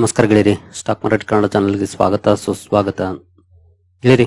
ನಮಸ್ಕಾರ ಗೆಳೆಯರಿ. Stock market Kannada ಚಾನಲ್ಗೆ ಸ್ವಾಗತ, ಸುಸ್ವಾಗತ. ಗೆಳೆಯರಿ,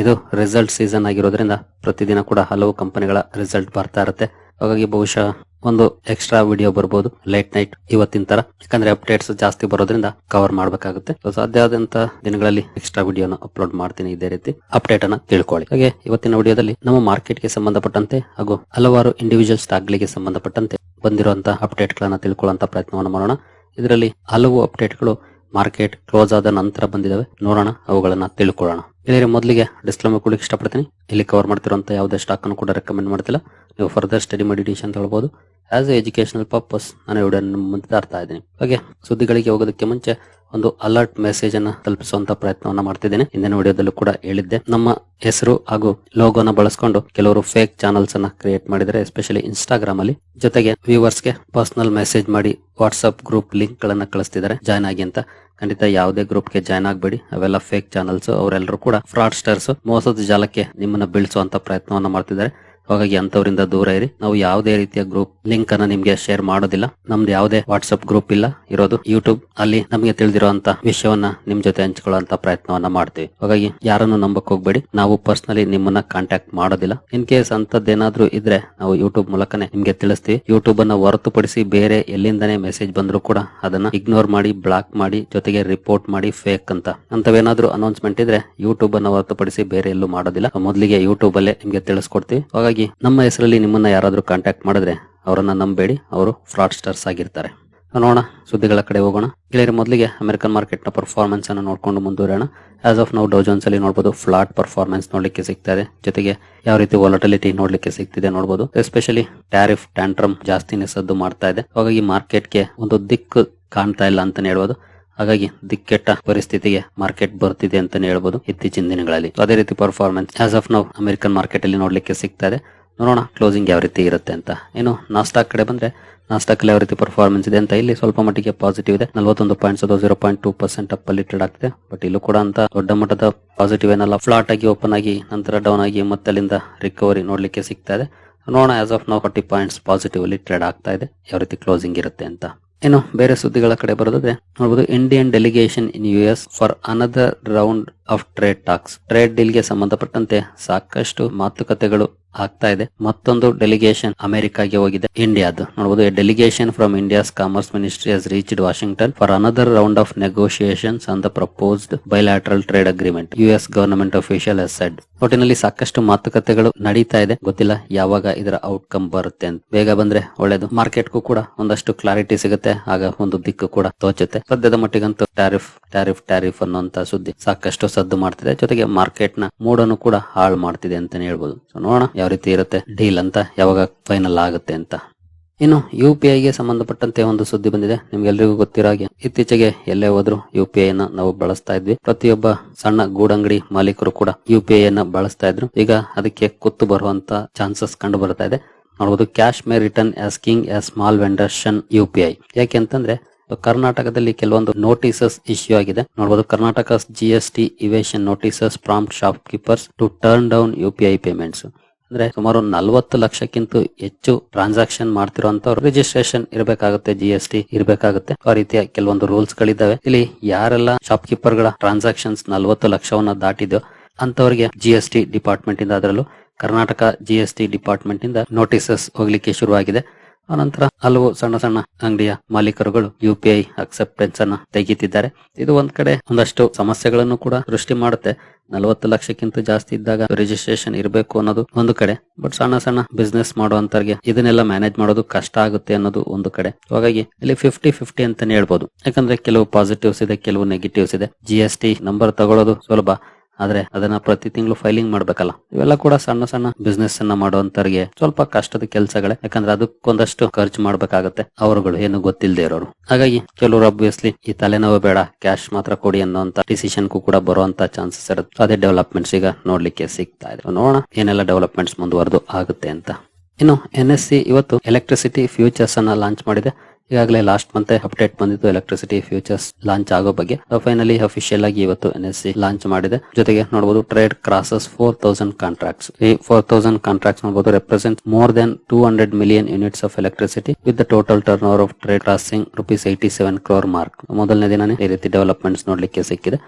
ಇದು ರಿಸಲ್ಟ್ ಸೀಸನ್ ಆಗಿರೋದ್ರಿಂದ ಪ್ರತಿದಿನ ಕೂಡ ಹಲವು ಕಂಪನಿಗಳ ರಿಸಲ್ಟ್ ಬರ್ತಾ ಇರುತ್ತೆ. ಹಾಗಾಗಿ ಬಹುಶಃ ಒಂದು ಎಕ್ಸ್ಟ್ರಾ ವಿಡಿಯೋ ಬರ್ಬೋದು ಲೇಟ್ ನೈಟ್ ಇವತ್ತಿನ ತರ. ಯಾಕಂದ್ರೆ ಅಪ್ಡೇಟ್ಸ್ ಜಾಸ್ತಿ ಬರೋದ್ರಿಂದ ಕವರ್ ಮಾಡಬೇಕಾಗುತ್ತೆ. ಸಾಧ್ಯ ಆದಂತ ದಿನಗಳಲ್ಲಿ ಎಕ್ಸ್ಟ್ರಾ ವಿಡಿಯೋನ ಅಪ್ಲೋಡ್ ಮಾಡ್ತೀನಿ ಇದೇ ರೀತಿ. ಅಪ್ಡೇಟ್ ಅನ್ನ ತಿಳ್ಕೊಳ್ಳಿ. ಹಾಗೆ ಇವತ್ತಿನ ವಿಡಿಯೋದಲ್ಲಿ ನಮ್ಮ ಮಾರ್ಕೆಟ್ಗೆ ಸಂಬಂಧಪಟ್ಟಂತೆ ಹಾಗೂ ಹಲವಾರು ಇಂಡಿವಿಜುವಲ್ ಸ್ಟಾಕ್ ಗಳಿಗೆ ಸಂಬಂಧಪಟ್ಟಂತೆ ಬಂದಿರುವಂತಹ ಅಪ್ಡೇಟ್ ಗಳನ್ನ ತಿಳ್ಕೊಳ್ಳುವಂತ ಪ್ರಯತ್ನವನ್ನು ಮಾಡೋಣ. ಇದರಲ್ಲಿ ಹಲವು ಅಪ್ಡೇಟ್ಗಳು ಮಾರ್ಕೆಟ್ ಕ್ಲೋಸ್ ಆದ ನಂತರ ಬಂದಿದ್ದಾವೆ ನೋಡೋಣ, ಅವುಗಳನ್ನ ತಿಳ್ಕೊಳ್ಳೋಣ. ಇಲ್ಲಿ ಮೊದಲಿಗೆ ಡಿಸ್ಕ್ಲೇಮರ್ ಕೊಡ್ಲಿಕ್ಕೆ ಇಷ್ಟಪಡ್ತೀನಿ. ಇಲ್ಲಿ ಕವರ್ ಮಾಡ್ತಿರುವಂತ ಯಾವುದೇ ಸ್ಟಾಕ್ ಅನ್ನು ಕೂಡ ರೆಕಮೆಂಡ್ ಮಾಡ್ತಿಲ್ಲ. ನೀವು ಫರ್ದರ್ ಸ್ಟಡಿ ಮಾಡಿ ಅಂತ ಹೇಳ್ಬೋದು. ಆಸ್ ಎ ಎಜುಕೇಶನಲ್ ಪರ್ಪಸ್ ನಾನು ಮುಂದೆ ಇದ್ದೀನಿ. ಹಾಗೆ ಸುದ್ದಿಗಳಿಗೆ ಹೋಗೋದಕ್ಕೆ ಮುಂಚೆ ಒಂದು ಅಲರ್ಟ್ ಮೆಸೇಜ್ ಅನ್ನ ತಲುಪಿಸುವಂತ ಪ್ರಯತ್ನವನ್ನ ಮಾಡ್ತಿದ್ದೇನೆ. ಹಿಂದಿನ ವಿಡಿಯೋದಲ್ಲೂ ಕೂಡ ಹೇಳಿದ್ದೆ. ನಮ್ಮ ಹೆಸರು ಹಾಗೂ ಲೋಗೋನ ಬಳಸ್ಕೊಂಡು ಕೆಲವರು ಫೇಕ್ ಚಾನಲ್ಸ್ ಅನ್ನ ಕ್ರಿಯೇಟ್ ಮಾಡಿದರೆ ಎಸ್ಪೆಷಲಿ ಇನ್ಸ್ಟಾಗ್ರಾಮ್ ಅಲ್ಲಿ, ಜೊತೆಗೆ ವ್ಯೂವರ್ಸ್ಗೆ ಪರ್ಸನಲ್ ಮೆಸೇಜ್ ಮಾಡಿ ವಾಟ್ಸ್ಆಪ್ ಗ್ರೂಪ್ ಲಿಂಕ್ ಗಳನ್ನ ಕಳಿಸ್ತಿದ್ದಾರೆ. ಜಾಯ್ನ್ ಆಗಿ ಅಂತ. ಖಂಡಿತ ಯಾವುದೇ ಗ್ರೂಪ್ಗೆ ಜಾಯ್ನ್ ಆಗಬೇಡಿ. ಅವೆಲ್ಲ ಫೇಕ್ ಚಾನಲ್ಸ್ ಅವರೆಲ್ಲರೂ ಕೂಡ ಫ್ರಾಡ್ಸ್ಟರ್ಸ್ ಮೋಸದ ಜಾಲಕ್ಕೆ ನಿಮ್ಮನ್ನ ಬೀಳಿಸುವಂತ ಪ್ರಯತ್ನವನ್ನ ಮಾಡ್ತಿದ್ದಾರೆ. ಹಾಗಾಗಿ ಅಂತವರಿಂದ ದೂರ ಇರಿ. ನಾವು ಯಾವುದೇ ರೀತಿಯ ಗ್ರೂಪ್ ಲಿಂಕ್ ಅನ್ನ ನಿಮ್ಗೆ ಶೇರ್ ಮಾಡೋದಿಲ್ಲ. ನಮ್ದು ಯಾವುದೇ ವಾಟ್ಸ್ಆಪ್ ಗ್ರೂಪ್ ಇಲ್ಲ. ಇರೋದು ಯೂಟ್ಯೂಬ್ ಅಲ್ಲಿ ನಮಗೆ ತಿಳಿದಿರುವಂತ ವಿಷಯವನ್ನ ನಿಮ್ ಜೊತೆ ಹಂಚಿಕೊಳ್ಳುವಂತ ಪ್ರಯತ್ನವನ್ನ ಮಾಡ್ತೀವಿ. ಹಾಗಾಗಿ ಯಾರನ್ನು ನಂಬಕ್ ಹೋಗ್ಬೇಡಿ. ನಾವು ಪರ್ಸನಲಿ ನಿಮ್ಮನ್ನ ಕಾಂಟ್ಯಾಕ್ಟ್ ಮಾಡೋದಿಲ್ಲ. ಇನ್ ಕೇಸ್ ಅಂತದ್ದೇನಾದ್ರೂ ಇದ್ರೆ ನಾವು ಯೂಟ್ಯೂಬ್ ಮೂಲಕನೇ ನಿಮ್ಗೆ ತಿಳಿಸ್ತೀವಿ. ಯೂಟ್ಯೂಬ್ ಅನ್ನ ಹೊರತುಪಡಿಸಿ ಬೇರೆ ಎಲ್ಲಿಂದನೇ ಮೆಸೇಜ್ ಬಂದ್ರು ಕೂಡ ಅದನ್ನ ಇಗ್ನೋರ್ ಮಾಡಿ ಬ್ಲಾಕ್ ಮಾಡಿ, ಜೊತೆಗೆ ರಿಪೋರ್ಟ್ ಮಾಡಿ ಫೇಕ್ ಅಂತ. ಅಂತವೇನಾದ್ರೂ ಅನೌನ್ಸ್ಮೆಂಟ್ ಇದ್ರೆ ಯೂಟ್ಯೂಬ್ ಅನ್ನ ಹೊರತುಪಡಿಸಿ ಬೇರೆ ಎಲ್ಲೂ ಮಾಡೋದಿಲ್ಲ. ಮೊದಲಿಗೆ ಯೂಟ್ಯೂಬ್ ಅಲ್ಲೇ ನಿಮ್ಗೆ ತಿಳಿಸ್ಕೊಡ್ತೀವಿ. ಹಾಗಾಗಿ ನಮ್ಮ ಹೆಸರಲ್ಲಿ ನಿಮ್ಮನ್ನ ಯಾರಾದರೂ ಕಾಂಟ್ಯಾಕ್ಟ್ ಮಾಡಿದ್ರೆ ಅವರನ್ನ ನಂಬೇಡಿ. ಅವರು ಫ್ರಾಡ್ಸ್ಟರ್ಸ್ ಆಗಿರ್ತಾರೆ. ನೋಡೋಣ. ಸುದ್ದಿಗಳ ಕಡೆ ಹೋಗೋಣ. ಗೆಳೆಯರ ಮೊದಲಿಗೆ ಅಮೆರಿಕನ್ ಮಾರ್ಕೆಟ್ನ ಪರ್ಫಾರ್ಮೆನ್ಸ್ ಅನ್ನು ನೋಡ್ಕೊಂಡು ಮುಂದುವರೋಣ ಆಸ್ ಆಫ್ ನಾವು ಡೌಜನ್ಸ್ ಅಲ್ಲಿ ನೋಡಬಹುದು ಫ್ಲಾಟ್ ಪರ್ಫಾರ್ಮೆನ್ಸ್ ನೋಡಲಿಕ್ಕೆ ಸಿಗ್ತಾ ಇದೆ. ಜೊತೆಗೆ ಯಾವ ರೀತಿ ವಾಲಟಿಲಿಟಿ ನೋಡಲಿಕ್ಕೆ ಸಿಗ್ತಿದೆ ನೋಡಬಹುದು ಎಸ್ಪೆಷಲಿ ಟ್ಯಾರಿಫ್ ಟ್ಯಾಂಟ್ರಮ್ ಜಾಸ್ತಿನೇ ಸದ್ದು ಮಾಡ್ತಾ ಇದೆ. ಹಾಗಾಗಿ ಮಾರ್ಕೆಟ್ಗೆ ಒಂದು ದಿಕ್ಕು ಕಾಣ್ತಾ ಇಲ್ಲ ಅಂತಾನೆ ಹೇಳ್ಬೋದು. ಹಾಗಾಗಿ ದಿಕ್ಕೆಟ್ಟ ಪರಿಸ್ಥಿತಿಗೆ ಮಾರ್ಕೆಟ್ ಬರ್ತಿದೆ ಅಂತಾನೆ ಹೇಳ್ಬೋದು ಇತ್ತೀಚಿನ ದಿನಗಳಲ್ಲಿ. ಅದೇ ರೀತಿ ಪರ್ಫಾರ್ಮೆನ್ಸ್ ಆಸ್ ಆಫ್ ನಾವು ಅಮೆರಿಕನ್ ಮಾರ್ಕೆಟ್ ಅಲ್ಲಿ ನೋಡ್ಲಿಕ್ಕೆ ಸಿಗ್ತಾ ಇದೆ ನೋಡೋಣ ಕ್ಲೋಸಿಂಗ್ ಯಾವ ರೀತಿ ಇರುತ್ತೆ ಅಂತ. ಇನ್ನು ನಾಸ್ಟಾಕ್ ಕಡೆ ಬಂದ್ರೆ ನಾಸ್ಟಾಕ್ ಅಲ್ಲಿ ಯಾವ ರೀತಿ ಪರ್ಫಾರ್ಮೆನ್ಸ್ ಇದೆ ಅಂತ ಇಲ್ಲಿ ಸ್ವಲ್ಪ ಮಟ್ಟಿಗೆ ಪಾಸಿಟಿವ್ ಇದೆ. ನಲವತ್ತೊಂದು ಪಾಯಿಂಟ್ಸ್ ಅದು zero point two percent up ಅಲ್ಲಿ ಟ್ರೇಡ್ ಆಗ್ತಿದೆ. ಬಟ್ ಇಲ್ಲೂ ಕೂಡ ಅಂತ ದೊಡ್ಡ ಮಟ್ಟದ ಪಾಸಿಟಿವ್ ಏನಲ್ಲ ಫ್ಲಾಟ್ ಆಗಿ ಓಪನ್ ಆಗಿ ನಂತರ ಡೌನ್ ಆಗಿ ಮತ್ತೆ ಅಲ್ಲಿಂದ ರಿಕವರಿ ನೋಡ್ಲಿಕ್ಕೆ ಸಿಗ್ತಾ ಇದೆ ನೋಡೋಣ ಆಸ್ ಆಫ್ ನಾವು ಫಾರ್ಟಿ ಪಾಯಿಂಟ್ಸ್ ಪಾಸಿಟಿವ್ ಅಲ್ಲಿ ಟ್ರೇಡ್ ಆಗ್ತಾ ಇದೆ. ಯಾವ ರೀತಿ ಕ್ಲೋಸಿಂಗ್ ಇರುತ್ತೆ ಅಂತ. ಇನ್ನು ಬೇರೆ ಸುದ್ದಿಗಳ ಕಡೆ ಬರೋದಾದ್ರೆ ನೋಡಬಹುದು Indian delegation in U S for another round of trade talks trade ಡೀಲ್ಗೆ ಸಂಬಂಧಪಟ್ಟಂತೆ ಸಾಕಷ್ಟು ಮಾತುಕತೆಗಳು ಆಗ್ತಾ ಇದೆ. ಮತ್ತೊಂದು ಡೆಲಿಗೇಷನ್ ಅಮೆರಿಕಾಗೆ ಹೋಗಿದೆ, ಇಂಡಿಯಾದ. ನೋಡಬಹುದು delegation from India's commerce ministry has reached Washington for another round of negotiations on the proposed bilateral trade agreement U S government officials said ಒಟ್ಟಿನಲ್ಲಿ ಸಾಕಷ್ಟು ಮಾತುಕತೆಗಳು ನಡೀತಾ ಇದೆ. ಗೊತ್ತಿಲ್ಲ ಯಾವಾಗ ಇದರ ಔಟ್ಕಮ್ ಬರುತ್ತೆ ಅಂತ. ಬೇಗ ಬಂದ್ರೆ ಒಳ್ಳೇದು. ಮಾರ್ಕೆಟ್ಗೂ ಕೂಡ ಒಂದಷ್ಟು ಕ್ಲಾರಿಟಿ ಸಿಗುತ್ತೆ. ಆಗ ಒಂದು ದಿಕ್ಕು ಕೂಡ ತೋಚುತ್ತೆ. ಸದ್ಯದ ಮಟ್ಟಿಗಂತೂ ಟ್ಯಾರಿಫ್ ಟ್ಯಾರಿಫ್ ಟ್ಯಾರಿಫ್ ಅನ್ನುವಂತ ಸುದ್ದಿ ಸಾಕಷ್ಟು ಸದ್ದು ಮಾಡ್ತಿದೆ. ಜೊತೆಗೆ ಮಾರ್ಕೆಟ್ನ ಮೂಡನ್ನು ಕೂಡ ಹಾಳು ಮಾಡ್ತಿದೆ ಅಂತಾನೆ ಹೇಳ್ಬೋದು. ಸೊ ನೋಡೋಣ ಯಾವ ರೀತಿ ಇರುತ್ತೆ? ಡೀಲ್ ಅಂತ? ಯಾವಾಗ ಫೈನಲ್ ಆಗುತ್ತೆ ಅಂತ? ಇನ್ನು ಯು ಪಿ ಐಗೆ ಸಂಬಂಧಪಟ್ಟಂತೆ ಒಂದು ಸುದ್ದಿ ಬಂದಿದೆ. ನಿಮ್ಗೆಲ್ರಿಗೂ ಗೊತ್ತಿರೋ ಹಾಗೆ. ಇತ್ತೀಚೆಗೆ ಎಲ್ಲೇ ಹೋದ್ರು ಯು ಪಿ ಐ ನ ನಾವು ಬಳಸ್ತಾ ಇದ್ವಿ. ಪ್ರತಿಯೊಬ್ಬ ಸಣ್ಣ ಗೂಡಂಗಡಿ ಮಾಲೀಕರು ಕೂಡ ಯು ಪಿ ಐ ಅನ್ನ ಬಳಸ್ತಾ ಇದ್ರು. ಈಗ ಅದಕ್ಕೆ ಕುತ್ತು ಬರುವಂತ ಚಾನ್ಸಸ್ ಕಂಡು ಬರ್ತಾ ಇದೆ. ನೋಡಬಹುದು cash may return as king as small vendors shun U P I ಯಾಕೆ ಅಂತಂದ್ರೆ ಕರ್ನಾಟಕದಲ್ಲಿ ಕೆಲವೊಂದು ನೋಟಿಸಸ್ ಇಶ್ಯೂ ಆಗಿದೆ. ನೋಡಬಹುದು Karnataka G S T evasion notices prompt shopkeepers to turn down U P I payments ಅಂದ್ರೆ ಸುಮಾರು ನಲ್ವತ್ತು ಲಕ್ಷಕ್ಕಿಂತ ಹೆಚ್ಚು ಟ್ರಾನ್ಸಾಕ್ಷನ್ ಮಾಡ್ತಿರುವಂತವ್ರು. ರಿಜಿಸ್ಟ್ರೇಷನ್ ಇರಬೇಕಾಗುತ್ತೆ ಜಿ ಎಸ್ ಟಿ ಇರಬೇಕಾಗುತ್ತೆ. ಆ ರೀತಿಯ ಕೆಲವೊಂದು ರೂಲ್ಸ್ ಗಳಿದಾವೆ ಇಲ್ಲಿ ಯಾರೆಲ್ಲ ಶಾಪ್ ಕೀಪರ್ಗಳ ಟ್ರಾನ್ಸಾಕ್ಷನ್ಸ್ ನಲವತ್ತು ಲಕ್ಷವನ್ನ ದಾಟಿದೋ ಅಂತವರಿಗೆ ಜಿ ಎಸ್ ಟಿ ಡಿಪಾರ್ಟ್ಮೆಂಟ್ ಇಂದ ಅದರಲ್ಲೂ Karnataka G S T department ಇಂದ ನೋಟಿಸಸ್ ಹೋಗ್ಲಿಕ್ಕೆ ಶುರುವಾಗಿದೆ. ಅನಂತರ ಹಲವು ಸಣ್ಣ ಸಣ್ಣ ಅಂಗಡಿಯ ಮಾಲೀಕರುಗಳು ಯು ಪಿ ಐ ಅಕ್ಸೆಪ್ಟೆನ್ಸ್ ಅನ್ನ ತೆಗೀತಿದ್ದಾರೆ ಇದು ಒಂದ್ ಕಡೆ ಒಂದಷ್ಟು ಸಮಸ್ಯೆಗಳನ್ನು ಕೂಡ ಸೃಷ್ಟಿ ಮಾಡುತ್ತೆ. ನಲವತ್ತು ಲಕ್ಷಕ್ಕಿಂತ ಜಾಸ್ತಿ ಇದ್ದಾಗ ರಿಜಿಸ್ಟ್ರೇಷನ್ ಇರಬೇಕು ಅನ್ನೋದು ಒಂದು ಕಡೆ. ಬಟ್ ಸಣ್ಣ ಸಣ್ಣ ಬಿಸ್ನೆಸ್ ಮಾಡುವಂತವ್ರಿಗೆ ಇದನ್ನೆಲ್ಲ ಮ್ಯಾನೇಜ್ ಮಾಡೋದು ಕಷ್ಟ ಆಗುತ್ತೆ ಅನ್ನೋದು ಒಂದು ಕಡೆ. ಹಾಗಾಗಿ ಇಲ್ಲಿ ಫಿಫ್ಟಿ ಫಿಫ್ಟಿ ಅಂತಾನೆ ಹೇಳ್ಬೋದು. ಯಾಕಂದ್ರೆ ಕೆಲವು ಪಾಸಿಟಿವ್ಸ್ ಇದೆ, ಕೆಲವು ನೆಗೆಟಿವ್ಸ್ ಇದೆ. ಜಿ ಎಸ್ ಟಿ ನಂಬರ್ ತಗೊಳ್ಳೋದು ಸುಲಭ ಆದ್ರೆ ಅದನ್ನ ಪ್ರತಿ ತಿಂಗಳು ಫೈಲಿಂಗ್ ಮಾಡ್ಬೇಕಲ್ಲ. ಇವೆಲ್ಲ ಕೂಡ ಸಣ್ಣ ಸಣ್ಣ ಬಿಸ್ನೆಸ್ ಅನ್ನ ಮಾಡುವಂತರಿಗೆ ಸ್ವಲ್ಪ ಕಷ್ಟದ ಕೆಲಸಗಳೇ. ಯಾಕಂದ್ರೆ ಅದಕ್ಕೊಂದಷ್ಟು ಖರ್ಚು ಮಾಡ್ಬೇಕಾಗತ್ತೆ ಅವರುಗಳು, ಏನು ಗೊತ್ತಿಲ್ಲದೆ ಇರೋರು. ಹಾಗಾಗಿ ಕೆಲವರು ಅಬ್ವಿಯಸ್ಲಿ ಈ ತಲೆನೋವು ಬೇಡ ಕ್ಯಾಶ್ ಮಾತ್ರ ಕೊಡಿ ಅನ್ನೋಂತ ಡಿಸಿಷನ್ ಕೂಡ ಬರುವಂತ ಚಾನ್ಸಸ್ ಇರುತ್ತೆ. ಅದೇ ಡೆವಲಪ್ಮೆಂಟ್ಸ್ ಈಗ ನೋಡ್ಲಿಕ್ಕೆ ಸಿಗ್ತಾ ಇದೆ. ನೋಡೋಣ ಏನೆಲ್ಲ ಡೆವಲಪ್ಮೆಂಟ್ಸ್ ಮುಂದುವರೆದು ಆಗುತ್ತೆ ಅಂತ. ಇನ್ನು ಎನ್ ಎಸ್ ಸಿ ಇವತ್ತು ಎಲೆಕ್ಟ್ರಿಸಿಟಿ ಫ್ಯೂಚರ್ಸ್ ಅನ್ನ ಲಾಂಚ್ ಮಾಡಿದೆ. ಈಗಾಗಲೇ ಲಾಸ್ಟ್ ಮಂತ್ ಅಪ್ಡೇಟ್ ಬಂದಿತ್ತು ಎಲೆಕ್ಟ್ರಿಸಿಟಿ ಫ್ಯೂಚರ್ಸ್ ಲಾಂಚ್ ಆಗೋ ಬಗ್ಗೆ. ಫೈನಲಿ ಅಫಿಷಿಯಲ್ ಆಗಿ ಇವತ್ತು ಎನ್ ಎಸ್ ಸಿ ಲಾಂಚ್ ಮಾಡಿದೆ. ಜೊತೆಗೆ ನೋಡಬಹುದು trade crosses four thousand contracts ಈ ಫೋರ್ ತೌಸಂಡ್ ಕಾಂಟ್ರಾಕ್ಟ್ಸ್ ನೋಡಬಹುದು represent more than two hundred million units of electricity with total turnover of trade crossing rupees eighty seven crore mark ಮೊದಲನೇ ದಿನನೇ ಈ ರೀತಿ developments ನೋಡ್ಲಿಕ್ಕೆ ಸಿಕ್ಕಿದೆ.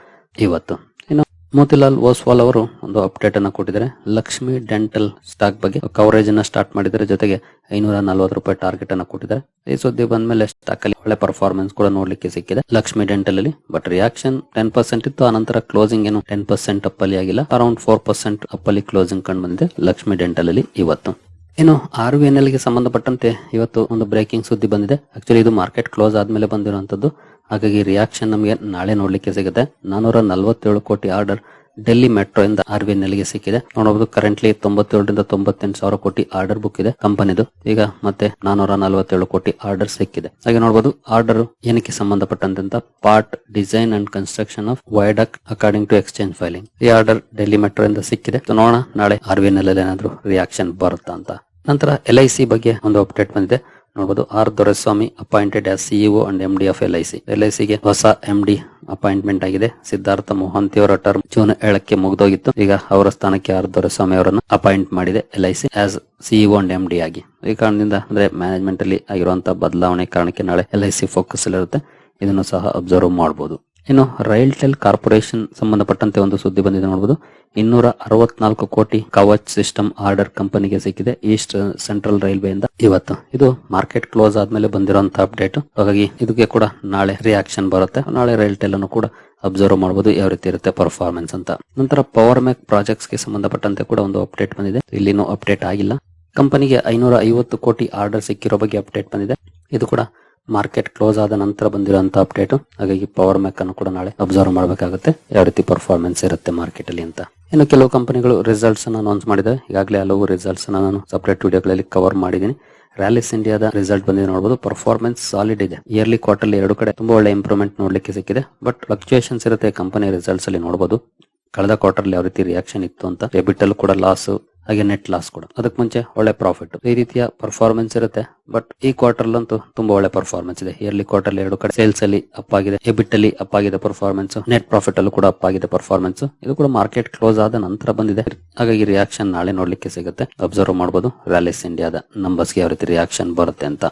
ಇವತ್ತು. ಇನ್ನು ಮೋತಿಲಾಲ್ ಓಸ್ವಾಲ್ ಅವರು ಒಂದು ಅಪ್ಡೇಟ್ ಅನ್ನ ಕೊಟ್ಟಿದ್ದಾರೆ. ಲಕ್ಷ್ಮಿ ಡೆಂಟಲ್ ಸ್ಟಾಕ್ ಬಗ್ಗೆ ಕವರೇಜ್ ಅನ್ನ ಸ್ಟಾರ್ಟ್ ಮಾಡಿದ್ದಾರೆ. ಜೊತೆಗೆ ಐನೂರ ನಲ್ವತ್ತು ರೂಪಾಯಿ ಟಾರ್ಗೆಟ್ ಅನ್ನ ಕೊಟ್ಟಿದ್ದಾರೆ. ಈ ಸುದ್ದಿ ಬಂದ್ಮೇಲೆ ಸ್ಟಾಕ್ ಅಲ್ಲಿ ಒಳ್ಳೆ ಪರ್ಫಾರ್ಮೆನ್ಸ್ ಕೂಡ ನೋಡ್ಲಿಕ್ಕೆ ಸಿಕ್ಕಿದೆ. ಲಕ್ಷ್ಮಿ ಡೆಂಟಲ್ ಅಲ್ಲಿ ಬಟ್ ರಿಯಾಕ್ಷನ್ ಟೆನ್ ಪರ್ಸೆಂಟ್ ಇತ್ತು. ಆನಂತರ ಕ್ಲೋಸಿಂಗ್ ಏನು ಟೆನ್ ಪರ್ಸೆಂಟ್ ಅಪ್ ಅಲ್ಲಿ ಆಗಿಲ್ಲ. ಅರೌಂಡ್ ಫೋರ್ ಪರ್ಸೆಂಟ್ ಅಪ್ ಅಲ್ಲಿ ಕ್ಲೋಸಿಂಗ್ ಕಂಡು ಬಂದಿದೆ ಲಕ್ಷ್ಮಿ ಡೆಂಟಲ್ ಅಲ್ಲಿ ಇವತ್ತು. ಇನ್ನು ಆರ್ ವಿ ಎನ್ ಎಲ್ಗೆ ಸಂಬಂಧಪಟ್ಟಂತೆ ಇವತ್ತು ಒಂದು ಬ್ರೇಕಿಂಗ್ ಸುದ್ದಿ ಬಂದಿದೆ. ಆಕ್ಚುಲಿ ಇದು ಮಾರ್ಕೆಟ್ ಕ್ಲೋಸ್ ಆದ್ಮೇಲೆ ಬಂದಿರುವಂತದ್ದು. ಹಾಗಾಗಿ ರಿಯಾಕ್ಷನ್ ನಮಗೆ ನಾಳೆ ನೋಡ್ಲಿಕ್ಕೆ ಸಿಗುತ್ತೆ. ನಾನೂರ ನಲವತ್ತೇಳು ಕೋಟಿ ಆರ್ಡರ್ ಡೆಲ್ಲಿ ಮೆಟ್ರೋ ಇಂದ ಆರ್ ವಿ ಎನ್ ಎಲ್ಗೆ ಸಿಕ್ಕಿದೆ. ನೋಡಬಹುದು ಕರೆಂಟ್ಲಿ ತೊಂಬತ್ತೇಳರಿಂದ ತೊಂಬತ್ತೆಂಟು ಸಾವಿರ ಕೋಟಿ ಆರ್ಡರ್ ಬುಕ್ ಇದೆ ಕಂಪನಿದು. ಈಗ ಮತ್ತೆ ನಾನೂರ ನಲವತ್ತೇಳು ಕೋಟಿ ಆರ್ಡರ್ ಸಿಕ್ಕಿದೆ. ಹಾಗೆ ನೋಡಬಹುದು, ಆರ್ಡರ್ ಏನಕ್ಕೆ ಸಂಬಂಧಪಟ್ಟಂತ part design and construction of viaduct according to exchange filing ಈ ಆರ್ಡರ್ ಡೆಲ್ಲಿ ಮೆಟ್ರೋ ಇಂದ ಸಿಕ್ಕಿದೆ ನೋಡೋಣ, ನಾಳೆ ಆರ್ ವಿ ನಲ್ಲಿ ಏನಾದ್ರು ರಿಯಾಕ್ಷನ್ ಬರುತ್ತಾ ಅಂತ. ನಂತರ ಎಲ್ ಐ ಸಿ ಬಗ್ಗೆ ಒಂದು ಅಪ್ಡೇಟ್ ಬಂದಿದೆ. ನೋಡಬಹುದು R Doraiswamy appointed as CEO and M D of L I C. L I ಸಿಗೆ ಹೊಸ ಎಂ ಡಿ ಅಪಾಯಿಂಟ್ಮೆಂಟ್ ಆಗಿದೆ. ಸಿದ್ಧಾರ್ಥ ಮೋಹಂತಿ ಅವರ ಟರ್ಮ್ ಜೂನ್ ಏಳಕ್ಕೆ ಮುಗಿದೋಗಿತ್ತು. ಈಗ ಅವರ ಸ್ಥಾನಕ್ಕೆ ಆರ್ ದೊರೆಸ್ವಾಮಿ ಅವರನ್ನು ಅಪಾಯಿಂಟ್ ಮಾಡಿದೆ L I as CEO and M D ಆಗಿ. ಈ ಕಾರಣದಿಂದ ಅಂದ್ರೆ ಮ್ಯಾನೇಜ್ಮೆಂಟ್ ಅಲ್ಲಿ ಆಗಿರುವಂತಹ ಬದಲಾವಣೆ ಕಾರಣಕ್ಕೆ ನಾಳೆ ಎಲ್ ಐ ಸಿ ಫೋಕಸ್ ಇರುತ್ತೆ ಇದನ್ನು ಸಹ ಅಬ್ಸರ್ವ್ ಮಾಡಬಹುದು ಇನ್ನು ರೈಲ್ ಟೆಲ್ ಕಾರ್ಪೊರೇಷನ್ ಸಂಬಂಧಪಟ್ಟಂತೆ ಒಂದು ಸುದ್ದಿ ಬಂದಿದೆ ನೋಡಬಹುದು ಇನ್ನೂರ ಅರವತ್ನಾಲ್ಕು ಕೋಟಿ ಕವಚ್ ಸಿಸ್ಟಮ್ ಆರ್ಡರ್ ಕಂಪನಿಗೆ ಸಿಕ್ಕಿದೆ ಈಸ್ಟ್ ಸೆಂಟ್ರಲ್ ರೈಲ್ವೆ ಇಂದ ಇವತ್ತು ಇದು ಮಾರ್ಕೆಟ್ ಕ್ಲೋಸ್ ಆದ್ಮೇಲೆ ಬಂದಿರುವಂತಹ ಅಪ್ಡೇಟ್. ಹಾಗಾಗಿ ಇದಕ್ಕೆ ಕೂಡ ನಾಳೆ ರಿಯಾಕ್ಷನ್ ಬರುತ್ತೆ. ನಾಳೆ ರೈಲ್ ಟೆಲ್ ಅನ್ನು ಕೂಡ ಅಬ್ಸರ್ವ್ ಮಾಡಬಹುದು ಯಾವ ರೀತಿ ಇರುತ್ತೆ ಪರ್ಫಾರ್ಮೆನ್ಸ್ ಅಂತ. ನಂತರ ಪವರ್ ಮ್ಯಾಕ್ ಪ್ರಾಜೆಕ್ಟ್ಸ್ಗೆ ಸಂಬಂಧಪಟ್ಟಂತೆ ಕೂಡ ಒಂದು ಅಪ್ಡೇಟ್ ಬಂದಿದೆ. ಇಲ್ಲಿನೂ ಅಪ್ಡೇಟ್ ಆಗಿಲ್ಲ. ಕಂಪನಿಗೆ ಐನೂರ ಐವತ್ತು ಕೋಟಿ ಆರ್ಡರ್ ಸಿಕ್ಕಿರೋ ಬಗ್ಗೆ ಅಪ್ಡೇಟ್ ಬಂದಿದೆ. ಇದು ಕೂಡ ಮಾರ್ಕೆಟ್ ಕ್ಲೋಸ್ ಆದ ನಂತರ ಬಂದಿರುವಂತಹ ಅಪ್ಡೇಟ್ ಹಾಗಾಗಿ ಪವರ್ ಮ್ಯಾಕ್ ಅನ್ನು ಕೂಡ ನಾಳೆ ಅಬ್ಸರ್ವ್ ಮಾಡಬೇಕಾಗುತ್ತೆ. ಯಾವ ರೀತಿ ಪರ್ಫಾರ್ಮೆನ್ಸ್ ಇರುತ್ತೆ ಮಾರ್ಕೆಟ್ ಅಲ್ಲಿ ಅಂತ. ಇನ್ನು ಕೆಲವು ಕಂಪನಿಗಳು ರಿಸಲ್ಟ್ಸ್ ಅನ್ನು ಅನೌನ್ಸ್ ಮಾಡಿದೆ ಈಗಾಗಲೇ ಹಲವು ರಿಸಲ್ಟ್ಸ್ ನಾನು ಸಪರೇಟ್ ವಿಡಿಯೋಗಳಲ್ಲಿ ಕವರ್ ಮಾಡಿದ್ದೀನಿ. ರ್ಯಾಲಿಸ್ ಇಂಡಿಯಾದ ರಿಸಲ್ಟ್ ಬಂದಿದೆ ನೋಡಬಹುದು ಪರ್ಫಾರ್ಮೆನ್ಸ್ ಸಾಲಿಡ್ ಇದೆ. ಇಯರ್ಲಿ ಕ್ವಾರ್ಟರ್ಲಿ ಎರಡು ಕಡೆ ತುಂಬಾ ಒಳ್ಳೆ ಇಂಪ್ರೂವ್ಮೆಂಟ್ ನೋಡ್ಲಿಕ್ಕೆ ಸಿಕ್ಕಿದೆ. ಬಟ್ ಫ್ಲಕ್ಚುಯೇಷನ್ಸ್ ಇರುತ್ತೆ ಕಂಪನಿ ರಿಸಲ್ಟ್ಸ್ ಅಲ್ಲಿ ನೋಡಬಹುದು ಕಳೆದ ಕ್ವಾರ್ಟರ್ ಯಾವ ರೀತಿ ರಿಯಾಕ್ಷನ್ ಇತ್ತು ಅಂತ ಡೆಬಿಟ್ ಅಲ್ಲಿ ಕೂಡ ಲಾಸ್ ಹಾಗೆ ನೆಟ್ ಲಾಸ್ ಕೂಡ. ಅದಕ್ಕೆ ಮುಂಚೆ ಒಳ್ಳೆ ಪ್ರಾಫಿಟ್ ಈ ರೀತಿಯ ಪರ್ಫಾರ್ಮೆನ್ಸ್ ಇರುತ್ತೆ. ಬಟ್ ಈ ಕ್ವಾರ್ಟರ್ ಅಂತೂ ತುಂಬಾ ಒಳ್ಳೆ ಪರ್ಫಾರ್ಮೆನ್ಸ್ ಇದೆ. ಇಯರ್ಲಿ ಕ್ವಾರ್ಟರ್ ಎರಡು ಕಡೆ ಸೇಲ್ಸ್ ಅಲ್ಲಿ ಅಪ್ ಆಗಿದೆ. ಎಬಿಟ್ ಅಲ್ಲಿ ಅಪ್ ಆಗಿದೆ ಪರ್ಫಾರ್ಮೆನ್ಸ್ ನೆಟ್ ಪ್ರಾಫಿಟ್ ಅಲ್ಲೂ ಕೂಡ ಅಪ್ ಆಗಿದೆ ಪರ್ಫಾರ್ಮೆನ್ಸ್ ಇದು ಕೂಡ ಮಾರ್ಕೆಟ್ ಕ್ಲೋಸ್ ಆದ ನಂತರ ಬಂದಿದೆ. ಹಾಗಾಗಿ ರಿಯಾಕ್ಷನ್ ನಾಳೆ ನೋಡ್ಲಿಕ್ಕೆ ಸಿಗುತ್ತೆ. ಅಬ್ಸರ್ವ್ ಮಾಡಬಹುದು ರ್ಯಾಲಿಸ್ ಇಂಡಿಯಾದ ನಂಬರ್ಸ್ಗೆ ಯಾವ ರೀತಿ ರಿಯಾಕ್ಷನ್ ಬರುತ್ತೆ ಅಂತ.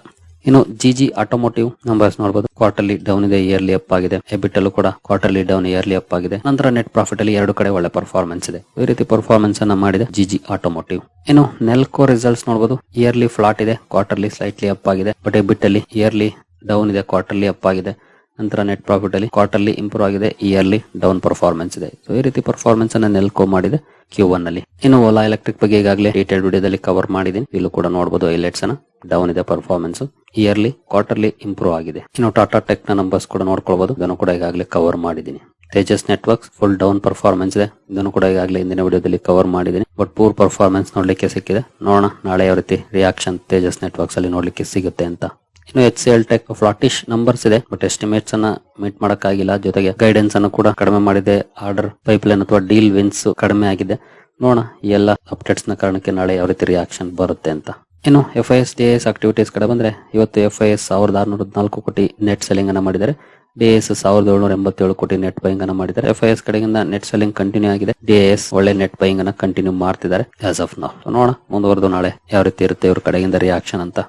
ಇನ್ನು ಜಿಜಿ ಆಟೋಮೋಟಿವ್ ನಂಬರ್ಸ್ ನೋಡಬಹುದು ಕ್ವಾರ್ಟರ್ಲಿ ಡೌನ್ ಇದೆ ಇಯರ್ಲಿ ಅಪ್ ಆಗಿದೆ. ಎಬಿಟ್ ಅಲ್ಲೂ ಕೂಡ ಕ್ವಾರ್ಟರ್ಲಿ ಡೌನ್ ಇಯರ್ಲಿ ಅಪ್ ಆಗಿದೆ. ನಂತರ ನೆಟ್ ಪ್ರಾಫಿಟ್ ಅಲ್ಲಿ ಎರಡು ಕಡೆ ಒಳ್ಳೆ ಪರ್ಫಾರ್ಮೆನ್ಸ್ ಇದೆ. ಈ ರೀತಿ ಪರ್ಫಾರ್ಮೆನ್ಸ್ ಅನ್ನ ಮಾಡಿದೆ ಜಿಜಿ ಆಟೋಮೋಟಿವ್ ಇನ್ನು ನೆಲ್ಕೋ ರಿಸಲ್ಟ್ಸ್ ನೋಡಬಹುದು ಇಯರ್ಲಿ ಫ್ಲಾಟ್ ಇದೆ ಕ್ವಾರ್ಟರ್ಲಿ ಸ್ಲೈಟ್ಲಿ ಅಪ್ ಆಗಿದೆ. ಬಟ್ ಎಬಿಟ್ ಅಲ್ಲಿ ಇಯರ್ಲಿ ಡೌನ್ ಇದೆ ಕ್ವಾರ್ಟರ್ಲಿ ಅಪ್ ಆಗಿದೆ. ನಂತರ ನೆಟ್ ಪ್ರಾಫಿಟ್ ಅಲ್ಲಿ ಕ್ವಾರ್ಟರ್ಲಿ ಇಂಪ್ರೂವ್ ಆಗಿದೆ ಇಯರ್ಲಿ ಡೌನ್ ಪರ್ಫಾರ್ಮೆನ್ಸ್ ಇದೆ. ಸೊ ಈ ರೀತಿ ಪರ್ಫಾರ್ಮೆನ್ಸ್ ಅನ್ನ ನೆಲ್ಕೋ ಮಾಡಿದೆ ಕ್ಯೂ ಒನ್ ಅಲ್ಲಿ. ಇನ್ನು ಓಲಾ ಎಲೆಕ್ಟ್ರಿಕ್ ಬಗ್ಗೆ ಈಗಾಗಲೇ ಡೀಟೇಲ್ ವಿಡಿಯೋದಲ್ಲಿ ಕವರ್ ಮಾಡಿದ್ದೀನಿ. ಇಲ್ಲೂ ಕೂಡ ನೋಡಬಹುದು ಹೈಲೈಟ್ಸ್ ಅನ್ನ. ಡೌನ್ ಇದೆ ಪರ್ಫಾರ್ಮೆನ್ಸ್ ಇಯರ್ಲಿ ಕ್ವಾರ್ಟರ್ಲಿ ಇಂಪ್ರೂವ್ ಆಗಿದೆ. ಇನ್ನು ಟಾಟಾ ಟೆಕ್ನ ನಂಬರ್ಸ್ ಕೂಡ ನೋಡ್ಕೊಳ್ಬಹುದು ಇದನ್ನು ಕೂಡ ಈಗಾಗಲೇ ಕವರ್ ಮಾಡಿದ್ದೀನಿ. Tejas Networks full down performance ಇದೆ. ಇದನ್ನು ಕೂಡ ಈಗಾಗಲೇ ಹಿಂದಿನ ವಿಡಿಯೋದಲ್ಲಿ ಕವರ್ ಮಾಡಿದ್ದೀನಿ. ಬಟ್ ಪೂರ್ ಪರ್ಫಾರ್ಮೆನ್ಸ್ ನೋಡ್ಲಿಕ್ಕೆ ಸಿಕ್ಕಿದೆ. ನೋಡೋಣ, ನಾಳೆ ಯಾವ ರೀತಿ ರಿಯಾಕ್ಷನ್ ತೇಜಸ್ ನೆಟ್ವರ್ಕ್ಸ್ ಅಲ್ಲಿ ನೋಡ್ಲಿಕ್ಕೆ ಸಿಗುತ್ತೆ ಅಂತ. ಇನ್ನು H C L Tech flatish numbers ಇದೆ ಬಟ್ ಎಸ್ಟಿಮೇಟ್ಸ್ ಅನ್ನ ಮೀಟ್ ಮಾಡಕ್ಕಾಗಿಲ್ಲ. ಜೊತೆಗೆ ಗೈಡೆನ್ಸ್ ಅನ್ನು ಕೂಡ ಕಡಿಮೆ ಮಾಡಿದೆ. ಆರ್ಡರ್ ಪೈಪ್ ಲೈನ್ ಅಥವಾ ಡೀಲ್ ವಿನ್ಸ್ ಕಡಿಮೆ ಆಗಿದೆ. ನೋಡೋಣ ಎಲ್ಲ ಅಪ್ಡೇಟ್ಸ್ನ ಕಾರಣಕ್ಕೆ ನಾಳೆ ಯಾವ ರೀತಿ ರಿಯಾಕ್ಷನ್ ಬರುತ್ತೆ ಅಂತ. ಇನ್ನು F I S D S activities ಕಡೆ ಬಂದ್ರೆ, ಇವತ್ತು ಎಫ್ ಐ ಎಸ್ ಸಾವಿರದ ಆರ್ನೂರ ನಾಲ್ಕು ಕೋಟಿ ನೆಟ್ ಸೆಲ್ಲಿಂಗ್ ಅನ್ನ ಮಾಡಿದ್ದಾರೆ. ಡಿ ಎಸ್ ಸಾವಿರದ ಏಳ್ನೂರ ಎಂಬತ್ತೇಳು ಕೋಟಿ ನೆಟ್ ಬೈಂಗ್ ಅನ್ನ ಮಾಡಿದ್ದಾರೆ. ಎಫ್ ಐ ಎಸ್ ಕಡೆಯಿಂದ ನೆಟ್ ಸೆಲ್ಲಿಂಗ್ ಕಂಟಿನ್ಯೂ ಆಗಿದೆ. ಡಿ ಎಸ್ ಒಳ್ಳೆ ನೆಟ್ ಬೈಂಗ್ ಅನ್ನ ಕಂಟಿನ್ಯೂ ಮಾಡ್ತಿದ್ದಾರೆ ಆಸ್ ಆಫ್ ನಾವು ನೋಡೋಣ ಮುಂದುವರೆದು ನಾಳೆ ಯಾವ ರೀತಿ ಇರುತ್ತೆ ಇವ್ರ ಕಡೆಯಿಂದ ರಿಯಾಕ್ಷನ್ ಅಂತ.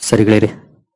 ಸರಿಗಳಿರಿ